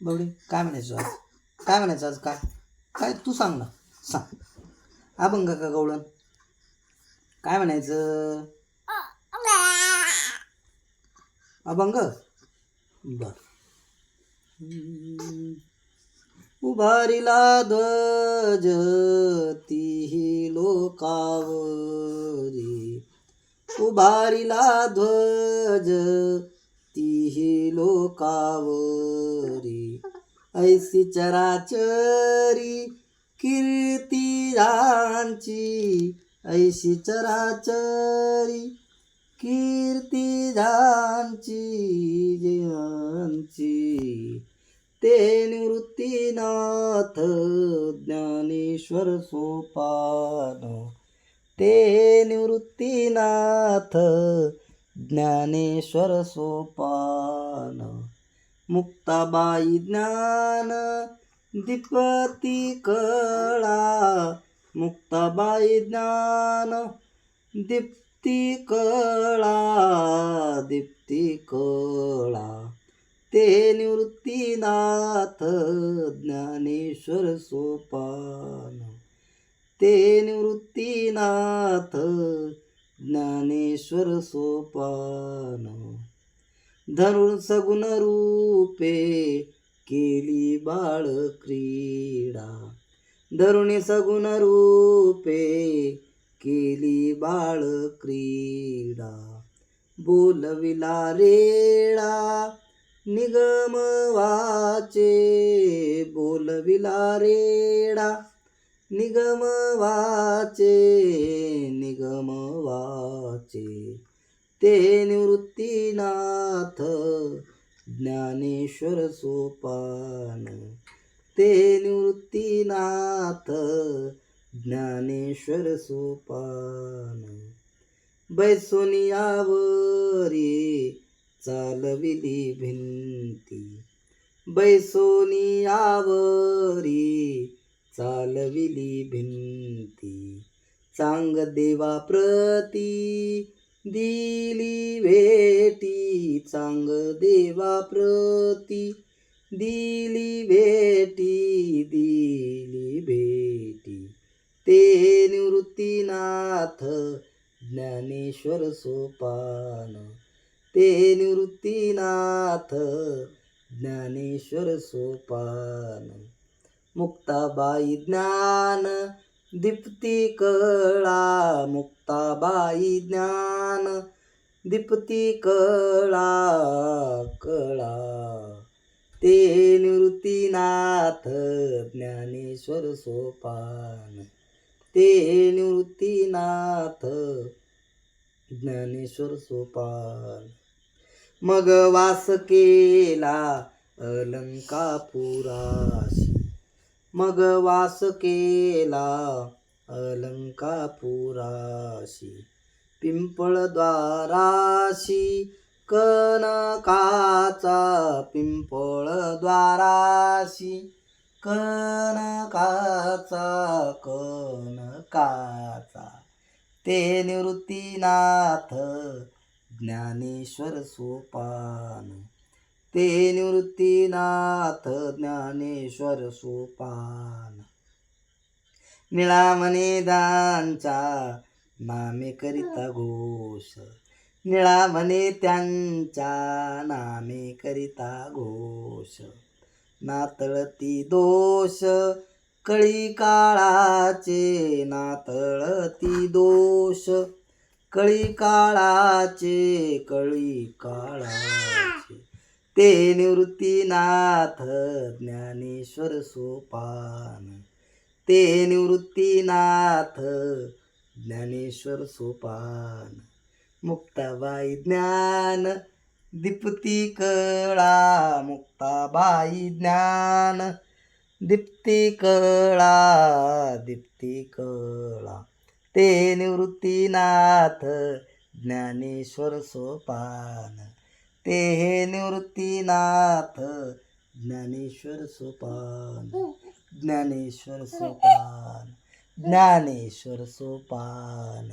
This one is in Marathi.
बबडी काय म्हणायचं आज? काय म्हणायचं आज काय? काय तू सांग ना. सांग. अभंग का गवळण? काय म्हणायचं? अभंग? बर. उभारीला उभारिला ध्वज तीही लोकावरी. उभारिला ध्वज तीही लोकावरी. ऐसी चराचरी कीर्ती यांची ऐशी चराचरी कीर्ती जानची. जयांची ते निवृत्तीनाथ ज्ञानेश्वर सोपान ते निवृत्तीनाथ ज्ञानेश्वर सोपान. मुक्ताबाई ज्ञान दीपती कळा. मुक्ताबाई ज्ञान दीप्ती कळा. दीप्ती कळा. ते निवृत्तीनाथ ज्ञानेश्वर सोपान. ते निवृत्ती नाथ ज्ञानेश्वर सोपान. धरुण सगुण रूपे केली बाळ क्रीडा. धरुणी सगुण रूपे केली बाळ क्रीडा. बोलविला रेळा निगम वाचे. बोलविला रेडा निगम वाचे निगम वाचे ते निवृत्तीनाथ ज्ञानेश्वर सोपान. ते निवृत्तीनाथ ज्ञानेश्वर सोपान. बैसोनियावरी चालविली भिंती. बैसोनियावर चालविली भिंती. चांग देवा प्रती दिली भेटी. चांग देवा प्रती दिली भेटी. दिली भेटी. ते निवृत्तीनाथ ज्ञानेश्वर सोपान. ते निवृत्तीनाथ ज्ञानेश्वर सोपान. मुक्ताबाई ज्ञान दीप्ती कळा मुक्ताबाई ज्ञान दीप्ती कळा कळा. ते निवृत्तीनाथ ज्ञानेश्वर सोपान. ते निवृत्तीनाथ ज्ञानेश्वर सोपान. मग वास केला अलंकापुराशी. मग वास केला अलंकापुराशी पिंपळद्वाराशी कनकाचा पिंपळद्वाराशी कनकाचा कनकाचा. ते निवृत्तीनाथ ज्ञानेश्वर सोपान ते निवृत्तीनाथ ज्ञानेश्वर सोपान. निळामणे दांचा नामे करिता घोष. निळामणे त्यांच्या नामे करिता घोष. नातळती दोष कळी काळाचे नातळती दोष. कळी काळाचे कळी काळाचे ते निवृत्तीनाथ ज्ञानेश्वर सोपान. ते निवृत्तीनाथ ज्ञानेश्वर सोपान. मुक्ताबाई ज्ञान दीप्ती कळा. मुक्ताबाई ज्ञान दीप्ती कळा. दीप्ती कळा. ते निवृत्तीनाथ ज्ञानेश्वर सोपान. ते हे निवृत्तीनाथ. ज्ञानेश्वर सोपान. ज्ञानेश्वर सोपान. ज्ञानेश्वर सोपान.